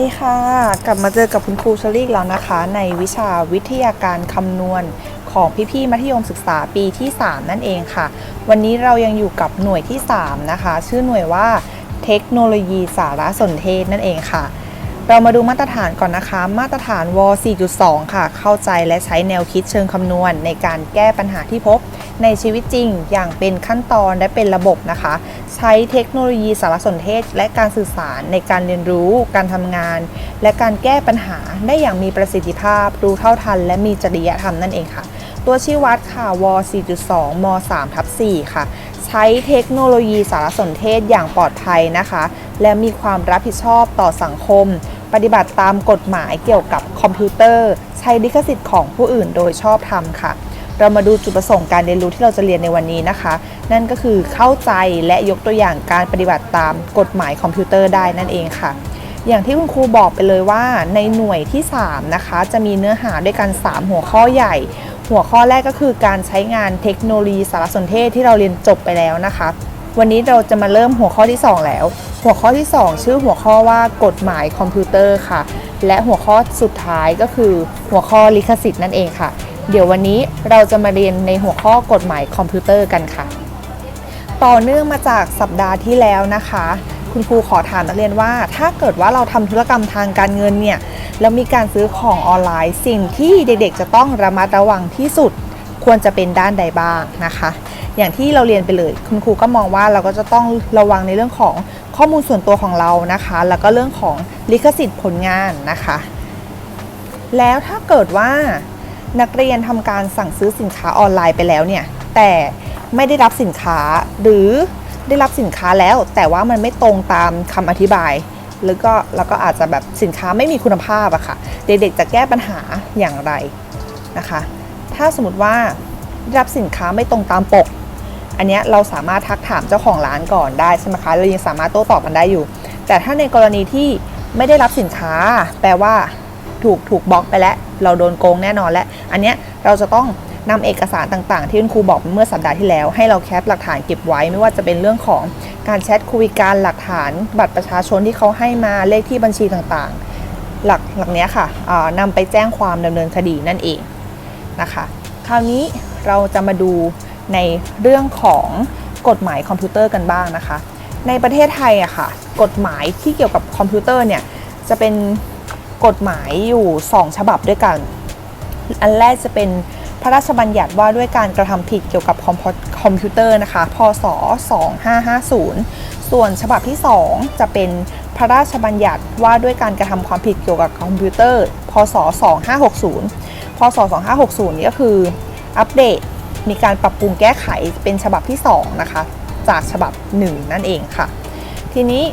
ดีค่ะ กลับมาเจอกับคุณครูเชลี่อีกแล้วนะคะ ในวิชาวิทยาการคำนวณของพี่ๆมัธยมศึกษาปีที่ 3 นั่นเองค่ะ วันนี้เรายังอยู่กับหน่วยที่ 3 นะคะ ชื่อหน่วยว่าเทคโนโลยีสารสนเทศนั่นเองค่ะ เรามาดูมาตรฐานก่อนนะคะ มาตรฐานว4.2 ค่ะ เข้าใจและใช้แนวคิดเชิงคำนวณ ในการแก้ปัญหาที่พบในชีวิตจริง อย่างเป็นขั้นตอนและเป็นระบบนะคะ ใช้เทคโนโลยีสารสนเทศ และการสื่อสารในการเรียนรู้ การทำงาน และการแก้ปัญหาได้อย่างมีประสิทธิภาพ รู้เท่าทัน และมีจริยธรรมนั่นเองค่ะ ตัวชี้วัดค่ะว4.2ม3ทับ4ค่ะใช้เทคโนโลยีสารสนเทศอย่างปลอดภัยนะคะ และมีความรับผิดชอบต่อสังคม ปฏิบัติตามกฎหมายเกี่ยวกับคอมพิวเตอร์ ใช้ลิขสิทธิ์ของผู้อื่นโดยชอบธรรมค่ะ เรามาดูจุดประสงค์การเรียนรู้ที่เราจะเรียนในวันนี้นะคะ นั่นก็คือเข้าใจและยกตัวอย่างการปฏิบัติตามกฎหมายคอมพิวเตอร์ได้นั่นเองค่ะ อย่างที่คุณครูบอกไปเลยว่าในหน่วยที่ 3 นะคะ จะมีเนื้อหาด้วยกัน 3 หัวข้อใหญ่ หัวข้อแรกก็คือการใช้งานเทคโนโลยีสารสนเทศที่เราเรียนจบไปแล้วนะคะ วันนี้เราจะมาเริ่มหัวข้อที่ 2 แล้ว หัวข้อที่ 2 ชื่อหัวข้อว่ากฎหมายคอมพิวเตอร์ค่ะ และหัวข้อสุดท้ายก็คือหัวข้อลิขสิทธิ์นั่นเองค่ะ เดี๋ยววันนี้เราจะมาเรียนในหัวข้อกฎหมายคอมพิวเตอร์กันค่ะ ต่อเนื่องมาจากสัปดาห์ที่แล้วนะคะ คุณครูขอถามนักเรียนว่า ถ้าเกิดว่าเราทำธุรกรรมทางการเงินเนี่ยแล้วมีการซื้อของออนไลน์ สิ่งที่เด็กๆ จะต้องระมัดระวังที่สุด ควรจะเป็นด้านใดบ้างนะคะ อย่างที่เราเรียนไปเลย คุณครูก็มองว่าเราก็จะต้องระวังในเรื่องของข้อมูลส่วนตัวของเรานะคะ แล้วก็เรื่องของลิขสิทธิ์ผลงานนะคะ แล้วถ้าเกิดว่านักเรียนทำการสั่งซื้อสินค้าออนไลน์ไปแล้วเนี่ย แต่ไม่ได้รับสินค้าหรือได้รับสินค้าแล้ว แต่ว่ามันไม่ตรงตามคำอธิบายหรือก็แล้วก็อาจจะแบบสินค้าไม่มีคุณภาพอะค่ะ เด็กๆจะแก้ปัญหาอย่างไรนะคะ ถ้าสมมติว่ารับสินค้าไม่ตรงตามปก อันนี้เราสามารถทักถามเจ้าของร้านก่อนได้ใช่ไหมคะเรายังสามารถโต้ตอบกันได้อยู่ แต่ถ้าในกรณีที่ไม่ได้รับสินค้า แปลว่าถูกถูกบล็อกไปแล้ว เราโดนโกงแน่นอนแล้วอันเนี้ยเราจะต้องนำเอกสารต่างๆ ที่คุณครูบอกเมื่อสัปดาห์ที่แล้ว ให้เราแคปหลักฐานเก็บไว้ไม่ว่าจะเป็นเรื่องของการแชทคุยการหลักฐานบัตรประชาชนที่เขาให้มาเลขที่บัญชีต่างๆ หลักหลักนี้ค่ะอ่านำไปแจ้งความดำเนินคดีนั่นเอง นะคะ คราวนี้เราจะมาดูในเรื่องของกฎหมายคอมพิวเตอร์กันบ้างนะคะ ในประเทศไทยอะค่ะ กฎหมายที่เกี่ยวกับคอมพิวเตอร์เนี่ยจะเป็นกฎหมายอยู่ 2 ฉบับด้วยกัน อันแรกจะเป็นพระราชบัญญัติว่าด้วยการกระทำผิดเกี่ยวกับคอมพิวคอมพิวเตอร์นะคะ พศ 2550 ส่วนฉบับที่ 2 จะเป็นพระราชบัญญัติว่าด้วยการกระทำความผิดเกี่ยวกับคอมพิวเตอร์ พศ 2560 พศ 2560 นี่ก็คืออัปเดตมีการปรับปรุงแก้ไขเป็นฉบับที่ 2 นะคะ จากฉบับ 1 นั่นเองค่ะ ทีนี้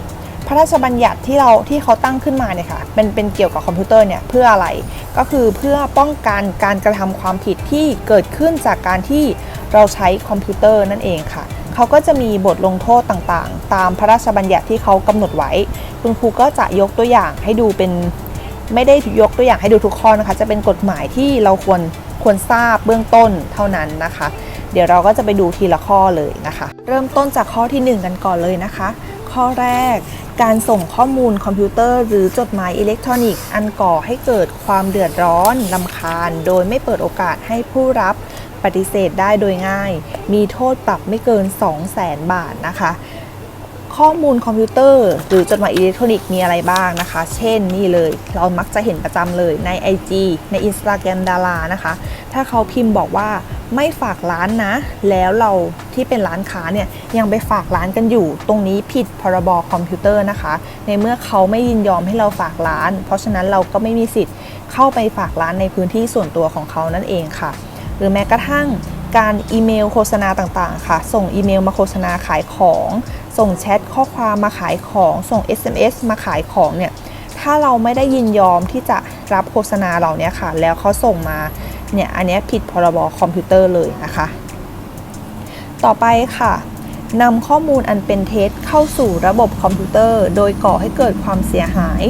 พระราชบัญญัติที่เราที่เขาตั้งขึ้นมาเนี่ยค่ะเป็นเป็นเกี่ยวกับคอมพิวเตอร์เนี่ยเพื่ออะไรก็คือเพื่อป้องกันการกระทำความผิดที่เกิดขึ้นจากการที่เราใช้คอมพิวเตอร์นั่นเองค่ะ เขาก็จะมีบทลงโทษต่างๆ ตามพระราชบัญญัติที่เขากำหนดไว้ คุณครูก็จะยกตัวอย่างให้ดูเป็น ไม่ได้ยกตัวอย่างให้ดูทุกข้อนะคะ จะเป็นกฎหมายที่เราควรควรทราบเบื้องต้นเท่านั้นนะคะ เดี๋ยวเราก็จะไปดูทีละข้อเลยนะคะ เริ่มต้นจากข้อทีหนึ่1 กันก่อนเลยนะคะ ข้อแรกการส่งข้อมูลคอมพิวเตอร์หรือจดหมายอิเล็กทรอนิกส์ อันก่อให้เกิดความเดือดร้อนลำคาญ โดยไม่เปิดโอกาสให้ผู้รับปฏิเสธได้โดยง่าย มีโทษปรับไม่เกิน 2 0 0 0 0 0 บาทนะคะ ข้อมูลคอมพิวเตอร์ หรือจดหมายอิเล็กทรอนิกส์มีอะไรบ้างนะคะ เช่นนี่เลย เรามักจะเห็นประจำเลยใน IG ใน Instagram ดารานะคะ ถ้าเขาพิมพ์บอกว่าไม่ฝากร้านนะ แล้วเราที่เป็นร้านค้าเนี่ยยังไปฝากร้านกันอยู่ ตรงนี้ผิดพรบคอมพิวเตอร์นะคะ ในเมื่อเขาไม่ยินยอมให้เราฝากร้าน เพราะฉะนั้นเราก็ไม่มีสิทธิ์เข้าไปฝากร้านในพื้นที่ส่วนตัวของเขานั่นเองค่ะ หรือแม้กระทั่ง การอีเมลโฆษณาต่างๆ ค่ะ ส่งอีเมลมาโฆษณาขายของ ส่งแชทข้อความมาขายของ ส่ง SMS มาขายของเนี่ย ถ้าเราไม่ได้ยินยอมที่จะรับโฆษณาเหล่านี้ค่ะ แล้วเขาส่งมา เนี่ย อันนี้ผิดพรบคอมพิวเตอร์เลยนะคะ ต่อไปค่ะนำข้อมูลอันเป็นเท็จเข้าสู่ระบบคอมพิวเตอร์ โดยก่อให้เกิดความเสียหาย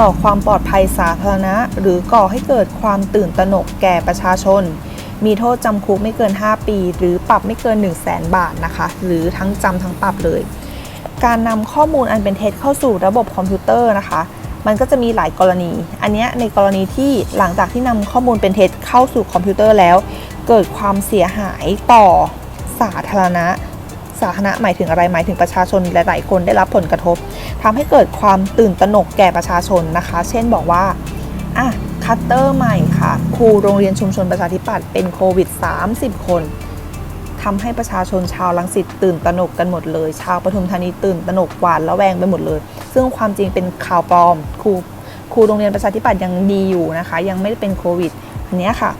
ต่อความปลอดภัยสาธารณะ หรือก่อให้เกิดความตื่นตระหนกแก่ประชาชน มีโทษจำคุกไม่เกิน 5 ปี หรือปรับไม่เกิน 1 0 0 0 0แบาทนะคะ หรือทั้งจำทั้งปรับเลย การนำข้อมูลอันเป็นเท็จเข้าสู่ระบบคอมพิวเตอร์นะคะ มันก็จะมีหลายกรณี อันนี้ในกรณีที่หลังจากที่นำข้อมูลเป็นเท็จเข้าสู่คอมพิวเตอร์แล้ว เกิดความเสียหายต่อสาธารณะสาธารณะหมายถึงอะไรหมายถึงประชาชนหลาย ๆ คนได้รับผลกระทบทำให้เกิดความตื่นตระหนกแก่ประชาชนนะคะ เช่นบอกว่าอะ คัตเตอร์ใหม่ค่ะ ครูโรงเรียนชุมชนประชาธิปัตย์เป็นโควิด 30 คนทำให้ประชาชนชาวลังสิตตื่นตระหนกกันหมดเลย ชาวปทุมธานีตื่นตระหนกหวาดระแวงไปหมดเลย ซึ่งความจริงเป็นข่าวปลอม ครูครูโรงเรียนประชาธิปัตย์ยังดีอยู่นะคะ ยังไม่ได้เป็นโควิดอันเนี้ยค่ะ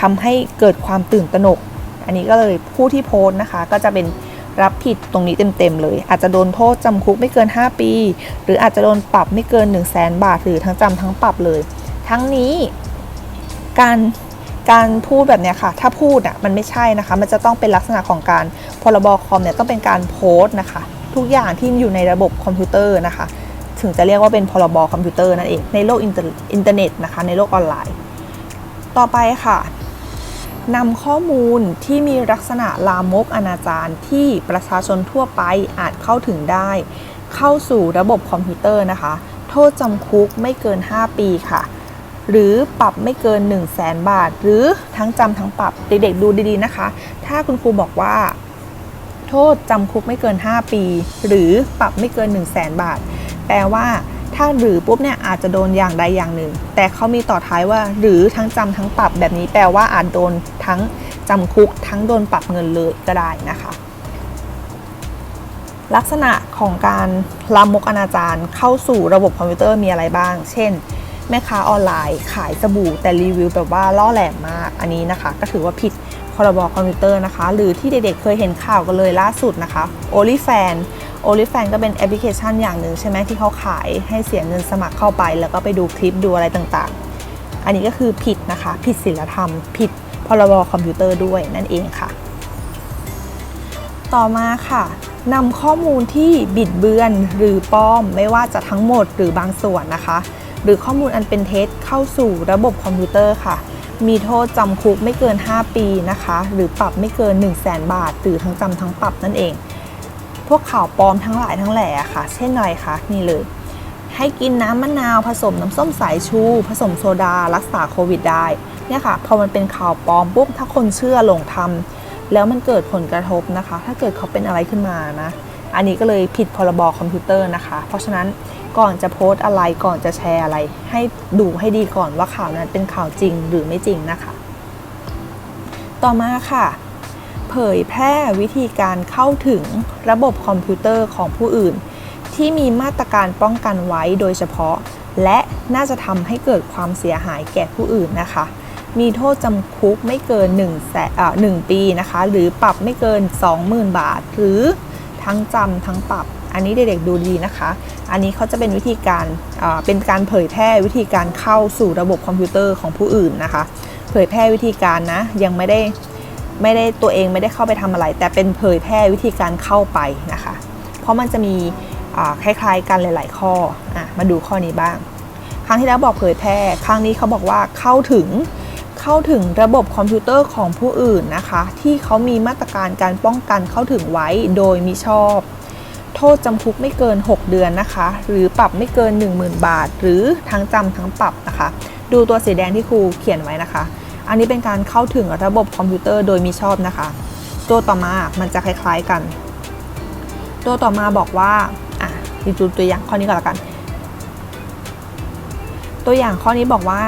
ทำให้เกิดความตื่นตระหนก อันนี้ก็เลยผู้ที่โพสต์นะคะ ก็จะเป็นรับผิดตรงนี้เต็มๆเลย อาจจะโดนโทษจำคุกไม่เกิน 5 ปี หรืออาจจะโดนปรับไม่เกิน 1 0 0 0 0แสนบาท หรือทั้งจำทั้งปรับเลย ทั้งนี้การการพูดแบบเนี้ยค่ะ ถ้าพูดอะมันไม่ใช่นะคะ มันจะต้องเป็นลักษณะของการพรบคอมเนี่ยต้องเป็นการโพสต์นะคะ ทุกอย่างที่อยู่ในระบบคอมพิวเตอร์นะคะ ถึงจะเรียกว่าเป็นพรบคอมพิวเตอร์นั่นเอง ในโลกอินเตอร์อินเทอร์เน็ตนะคะ ในโลกออนไลน์ ต่อไปค่ะนำข้อมูลที่มีลักษณะลามกอนาจารที่ประชาชนทั่วไปอาจเข้าถึงได้ เข้าสู่ระบบคอมพิวเตอร์นะคะ โทษจำคุกไม่เกิน 5 ปีค่ะ หรือปรับไม่เกิน 1 0 0 0 0แสนบาท หรือทั้งจำทั้งปรับเด็กๆดูดีๆนะคะ ถ้าคุณครูบอกว่า โทษจำคุกไม่เกิน 5 ปี หรือปรับไม่เกิน 1 0 0 0 0แสนบาท แปลว่าถ้าหรือปุ๊บเนี่ยอาจจะโดนอย่างใดอย่างหนึ่ง แต่เขามีต่อท้ายว่าหรือทั้งจำทั้งปรับแบบนี้แปลว่าอาจโดนทั้งจำคุก ทั้งโดนปรับเงินเลยก็ได้นะคะ ลักษณะของการลามกอนาจารเข้าสู่ระบบคอมพิวเตอร์มีอะไรบ้าง เช่น แม่ค้าออนไลน์ขายสบู่แต่รีวิวแบบว่าล่อแหลมมากอันนี้นะคะ ก็ถือว่าผิดพรบคอมพิวเตอร์นะคะ หรือที่เด็กๆเคยเห็นข่าวกันเลยล่าสุดนะคะ o l y f a n o l y f a n ก็เป็นแอปพลิเคชันอย่างหนึ่งใช่ไหมที่เขาขายให้เสียเงินสมัครเข้าไป แล้วก็ไปดูคลิปดูอะไรต่างๆ อันนี้ก็คือผิดนะคะ ผิดศีลธรรม ผิดพรบคอมพิวเตอร์ด้วยนั่นเองค่ะ ต่อมาค่ะนำข้อมูลที่บิดเบือนหรือปลอมไม่ว่าจะทั้งหมดหรือบางส่วนนะคะ หรือข้อมูลอันเป็นเท็จเข้าสู่ระบบคอมพิวเตอร์ค่ะ มีโทษจำคุกไม่เกิน 5 ปีนะคะ หรือปรับไม่เกิน 1 0 0 0 0แสนบาทหรือทั้งจำทั้งปรับนั่นเอง พวกข่าวปลอมทั้งหลายทั้งแหล่ค่ะ เช่นอะไรคะนี่เลย ให้กินน้ำมะนาวผสมน้ำส้มสายชู ผสมโซดา รักษาโควิดได้เนี่ยค่ะพอมันเป็นข่าวปลอมปุ๊บถ้าคนเชื่อหลงทำแล้วมันเกิดผลกระทบนะคะ ถ้าเกิดเขาเป็นอะไรขึ้นมานะ อันนี้ก็เลยผิดพรบคอมพิวเตอร์นะคะ เพราะฉะนั้นก่อนจะโพสต์อะไรก่อนจะแชร์อะไร ให้ดูให้ดีก่อนว่าข่าวนั้นเป็นข่าวจริงหรือไม่จริงนะคะ ต่อมาค่ะ เผยแพร่วิธีการเข้าถึงระบบคอมพิวเตอร์ของผู้อื่น ที่มีมาตรการป้องกันไว้โดยเฉพาะ และน่าจะทำให้เกิดความเสียหายแก่ผู้อื่นนะคะ มีโทษจำคุกไม่เกิน1แสอ่า1ปีนะคะ หรือปรับไม่เกิน 20,000 บาท หรือ ทั้งจำทั้งปรับ อันนี้เด็กๆดูดีนะคะ อันนี้เขาจะเป็นวิธีการเป็นการเผยแพร่วิธีการเข้าสู่ระบบคอมพิวเตอร์ของผู้อื่นนะคะ เผยแพร่วิธีการนะยังไม่ได้ไม่ได้ตัวเองไม่ได้เข้าไปทำอะไร แต่เป็นเผยแพร่วิธีการเข้าไปนะคะ เพราะมันจะมีคล้ายๆกันหลาย ๆ ข้ออมาดูข้อนี้บ้าง ครั้งที่แล้วบอกเผยแพร่ ครั้งนี้เขาบอกว่าเข้าถึง เข้าถึงระบบคอมพิวเตอร์ของผู้อื่นนะคะ ที่เขามีมาตรการการป้องกันเข้าถึงไว้โดยมิชอบ โทษจำคุกไม่เกิน 6 เดือนนะคะ หรือปรับไม่เกิน 10,000 บาท หรือทั้งจำทั้งปรับนะคะ ดูตัวสีแดงที่ครูเขียนไว้นะคะ อันนี้เป็นการเข้าถึงระบบคอมพิวเตอร์โดยมิชอบนะคะ ตัวต่อมามันจะคล้ายๆกัน ตัวต่อมาบอกว่าอะดูตัวอย่างข้อนี้ก่อนละกัน ตัวอย่างข้อนี้บอกว่า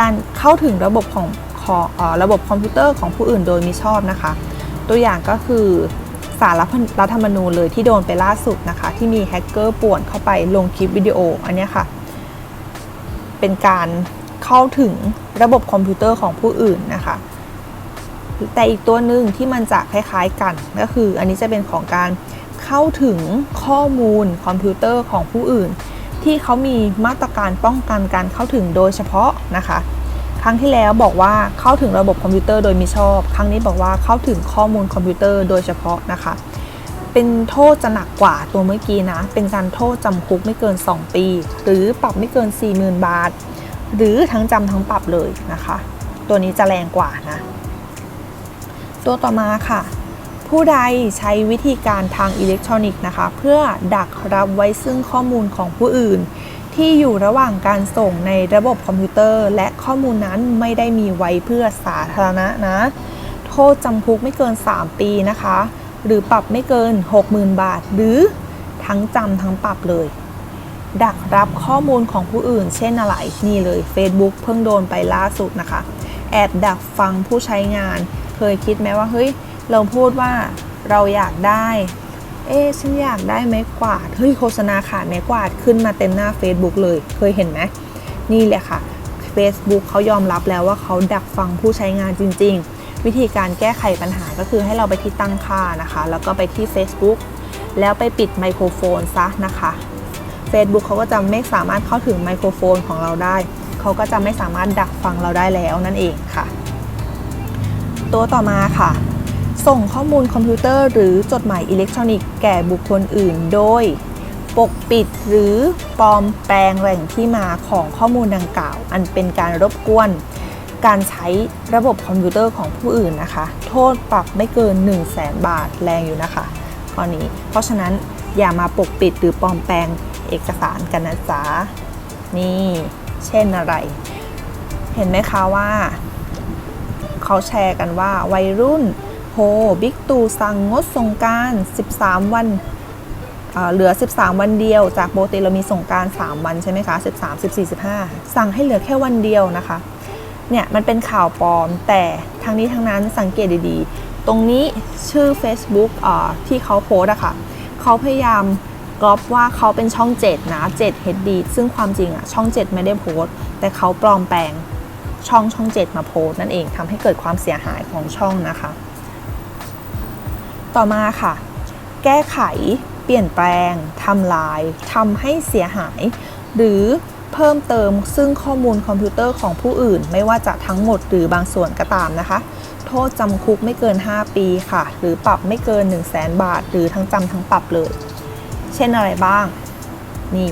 การเข้าถึงระบบของของระบบคอมพิวเตอร์ของผู้อื่นโดยมิชอบนะคะ ตัวอย่างก็คือสารรัฐธรรมนูญเลยที่โดนไปล่าสุดนะคะ ที่มีแฮกเกอร์ป่วนเข้าไปลงคลิปวิดีโออันนี้ค่ะ เป็นการเข้าถึงระบบคอมพิวเตอร์ของผู้อื่นนะคะ แต่อีกตัวหนึ่งที่มันจะคล้ายๆกันก็คือ อันนี้จะเป็นของการเข้าถึงข้อมูลคอมพิวเตอร์ของผู้อื่น ที่เขามีมาตรการป้องกันการเข้าถึงโดยเฉพาะนะคะ ครั้งที่แล้วบอกว่าเข้าถึงระบบคอมพิวเตอร์โดยมิชอบ ครั้งนี้บอกว่าเข้าถึงข้อมูลคอมพิวเตอร์โดยเฉพาะนะคะ เป็นโทษจะหนักกว่าตัวเมื่อกี้นะ เป็นการโทษจำคุกไม่เกิน 2 ปี หรือปรับไม่เกิน 40,000 บาท หรือทั้งจำทั้งปรับเลยนะคะ ตัวนี้จะแรงกว่านะ ตัวต่อมาค่ะ ผู้ใดใช้วิธีการทางอิเล็กทรอนิกส์นะคะ เพื่อดักรับไว้ซึ่งข้อมูลของผู้อื่น ที่อยู่ระหว่างการส่งในระบบคอมพิวเตอร์ และข้อมูลนั้นไม่ได้มีไว้เพื่อสาธารณะนะ โทษจำคุกไม่เกิน 3 ปีนะคะ หรือปรับไม่เกิน 60,000 บาท หรือทั้งจำทั้งปรับเลย ดักรับข้อมูลของผู้อื่น เช่นอะไรนี่เลย Facebook เพิ่งโดนไปล่าสุดนะคะ แอบดักฟังผู้ใช้งาน เคยคิดไหมว่าเฮ้ย เราพูดว่าเราอยากได้ เอ๊ฉันอยากได้ไม้กวาด เฮ้ยโฆษณาขายไม้กวาดขึ้นมาเต็มหน้า Facebook เลย เคยเห็นไหม นี่แหละค่ะ Facebook เขายอมรับแล้วว่าเขาดักฟังผู้ใช้งานจริง ๆ วิธีการแก้ไขปัญหาก็คือให้เราไปที่ตั้งค่านะคะ แล้วก็ไปที่ Facebook แล้วไปปิดไมโครโฟนซะนะคะ Facebook เขาก็จะไม่สามารถเข้าถึงไมโครโฟนของเราได้ เขาก็จะไม่สามารถดักฟังเราได้แล้วนั่นเองค่ะ ตัวต่อมาค่ะ ส่งข้อมูลคอมพิวเตอร์ หรือจดหมายอิเล็กทรอนิกส์แก่บุคคลอื่น โดย ปกปิดหรือปลอมแปลงแหล่งที่มาของข้อมูลดังกล่าว อันเป็นการรบกวน การใช้ระบบคอมพิวเตอร์ของผู้อื่นนะคะ โทษปรับไม่เกิน 1 0 0 0 0แสนบาทแรงอยู่นะคะข้อนี้ เพราะฉะนั้นอย่ามาปกปิดหรือปลอมแปลงเอกสารกันนะจ๊ะนี่ เช่นอะไร เห็นไหมคะว่า เขาแชร์กันว่าวัยรุ่น บิ๊กตู่สั่งงดสงการ 13 วันเหลือ 13 วันเดียว จากโปกติเรามีสงการ 3 วันใช่ไหมคะ 13 14 15 สั่งให้เหลือแค่วันเดียวนะคะ เนี่ยมันเป็นข่าวปลอม แต่ทั้งนี้ทั้งนั้นสังเกตดีๆ ตรงนี้ชื่อ Facebook อ่าที่เขาโพสอะค่ะ เขาพยายามกรอบว่าเขาเป็นช่อง 7 นะ 7 HD ซึ่งความจริงอะช่อง 7 ไม่ได้โพสต์แต่เขาปลอมแปลงช่องช่อง 7 มาโพสต์นั่นเองทำให้เกิดความเสียหายของช่องนะคะ ต่อมาค่ะ แก้ไข เปลี่ยนแปลงทำลายทำให้เสียหาย หรือเพิ่มเติมซึ่งข้อมูลคอมพิวเตอร์ของผู้อื่น ไม่ว่าจะทั้งหมดหรือบางส่วนก็ตามนะคะ โทษจำคุกไม่เกิน 5 ปีค่ะ หรือปรับไม่เกิน 1 0 0 0 0แบาท หรือทั้งจำทั้งปรับเลย เช่นอะไรบ้าง นี่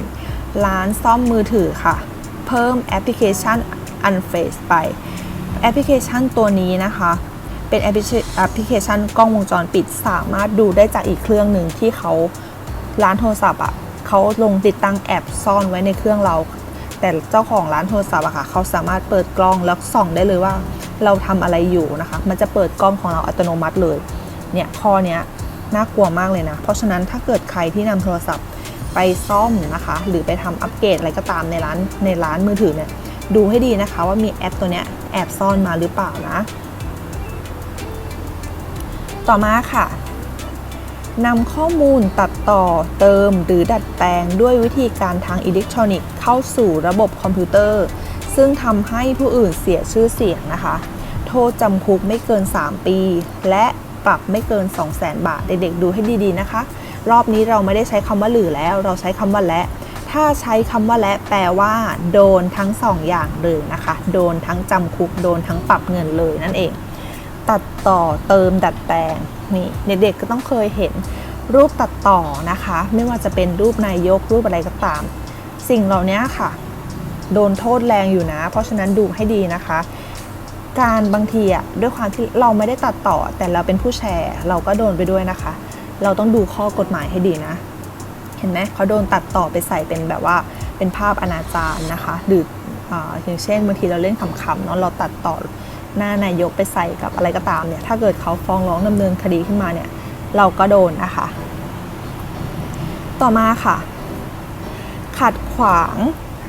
ร้านซ่อมมือถือค่ะ เพิ่มแอปพลิเคชัน Unface ไป แอปพลิเคชันตัวนี้นะคะ เป็นแอปพลิเคชันกล้องวงจรปิดสามารถดูได้จากอีกเครื่องหนึ่งที่เขาร้านโทรศัพท์อะเขาลงติดตั้งแอปซ่อนไว้ในเครื่องเรา แต่เจ้าของร้านโทรศัพท์อะค่ะเขาสามารถเปิดกล้องแล้วส่องได้เลยว่า เราทำอะไรอยู่นะคะ มันจะเปิดกล้องของเราอัตโนมัติเลยเนี่ยข้อเนี้ยน่ากลัวมากเลยนะ เพราะฉะนั้นถ้าเกิดใครที่นำโทรศัพท์ไปซ่อมนะคะ หรือไปทำอัปเกรดอะไรก็ตามในร้านในร้านมือถือเนี่ยดูให้ดีนะคะว่ามีแอปตัวเนี้ยแอบซ่อนมาหรือเปล่านะ ต่อมาค่ะนำข้อมูลตัดต่อเติมหรือดัดแปลงด้วยวิธีการทางอิเล็กทรอนิกส์เข้าสู่ระบบคอมพิวเตอร์ ซึ่งทำให้ผู้อื่นเสียชื่อเสียงนะคะ โทษจำคุกไม่เกิน 3 ปี และปรับไม่เกิน 2 0 0 0 0 0 บาท เด็กๆดูให้ดีๆนะคะ รอบนี้เราไม่ได้ใช้คำว่าหรือแล้ว เราใช้คำว่าและ ถ้าใช้คำว่าและแปลว่า โดนทั้งสองอย่างเลยนะคะ โดนทั้งจำคุก โดนทั้งปรับเงินเลยนั่นเอง ตัดต่อเติมดัดแปลงนี่เด็กๆก็ต้องเคยเห็นรูปตัดต่อนะคะ ไม่ว่าจะเป็นรูปนายกรูปอะไรก็ตาม สิ่งเหล่านี้ค่ะ โดนโทษแรงอยู่นะ เพราะฉะนั้นดูให้ดีนะคะ การบางทีอะด้วยความที่เราไม่ได้ตัดต่อ แต่เราเป็นผู้แชร์ เราก็โดนไปด้วยนะคะ เราต้องดูข้อกฎหมายให้ดีนะ เห็นไหมเขาโดนตัดต่อไปใส่เป็นแบบว่าเป็นภาพอนาจารนะคะ หรือออย่างเช่นบางทีเราเล่นขำๆเนาะเราตัดต่อ หน้านายกไปใส่กับอะไรก็ตามเนี่ยถ้าเกิดเขาฟ้องร้องดำเนินคดีขึ้นมาเนี่ยเราก็โดนนะคะ ต่อมาค่ะ ขัดขวาง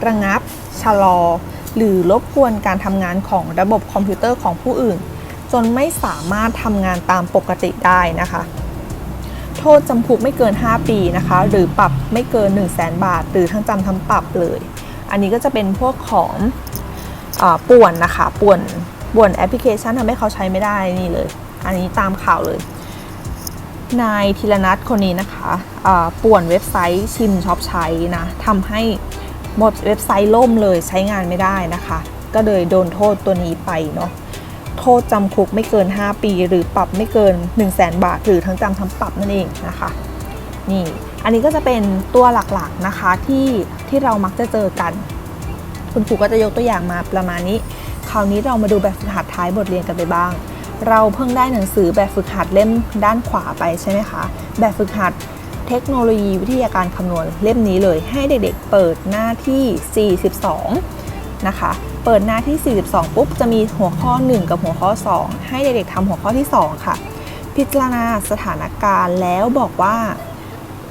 ระงับ ชะลอ หรือรบกวนการทำงานของระบบคอมพิวเตอร์ของผู้อื่น จนไม่สามารถทำงานตามปกติได้นะคะ โทษจำคุกไม่เกิน 5 ปีนะคะ หรือปรับไม่เกิน 1 0 0 0 0แบาท หรือทั้งจำทั้งปรับเลย อันนี้ก็จะเป็นพวกของอป่วนนะคะ ป่วน ป่นแอปพลิเคชันทำให้เขาใช้ไม่ได้นี่เลย อันนี้ตามข่าวเลย นายธีรนัทคนนี้นะคะะป่วนเว็บไซต์ชิมช็อปใช้นะทำให้หมดเว็บไซต์ล่มเลยใช้งานไม่ได้นะคะ ก็เลยโดนโทษตัวนี้ไปเนาะโทษจำคุกไม่เกิน 5 ปี หรือปรับไม่เกิน 1 0 0 0 0แบาท หรือทั้งจำทั้งปรับนั่นเองนะคะนี่อันนี้ก็จะเป็นตัวหลักๆนะคะที่ที่เรามักจะเจอกัน คุณครูก็จะยกตัวอย่างมาประมาณนี้ คราวนี้เรามาดูแบบฝึกหัดท้ายบทเรียนกันไปบ้าง เราเพิ่งได้หนังสือแบบฝึกหัดเล่มด้านขวาไปใช่ไหมคะ แบบฝึกหัดเทคโนโลยีวิทยาการคำนวณเล่มนี้เลยให้เด็กๆเปิดหน้าที่ 42 นะคะ เปิดหน้าที่ 42 ปุ๊บ จะมีหัวข้อ 1 กับหัวข้อ 2 ให้เด็กๆทำหัวข้อที่ 2 ค่ะ พิจารณาสถานการณ์แล้วบอกว่า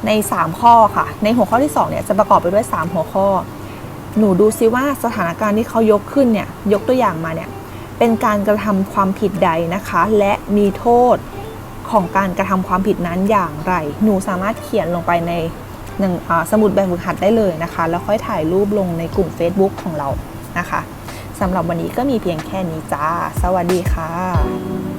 ใน 3 ข้อค่ะ ในหัวข้อที่2เนี่ยจะประกอบไปด้วย 3 หัวข้อ หนูดูซิว่าสถานการณ์ที่เขายกขึ้นเนี่ยยกตัวอย่างมาเนี่ยเป็นการกระทำความผิดใดนะคะ และมีโทษของการกระทำความผิดนั้นอย่างไร หนูสามารถเขียนลงไปในหนึ่งสมุดแบบฝึกหัดได้เลยนะคะ แล้วค่อยถ่ายรูปลงในกลุ่ม Facebook ของเรานะคะสำหรับวันนี้ก็มีเพียงแค่นี้จ้า สวัสดีค่ะ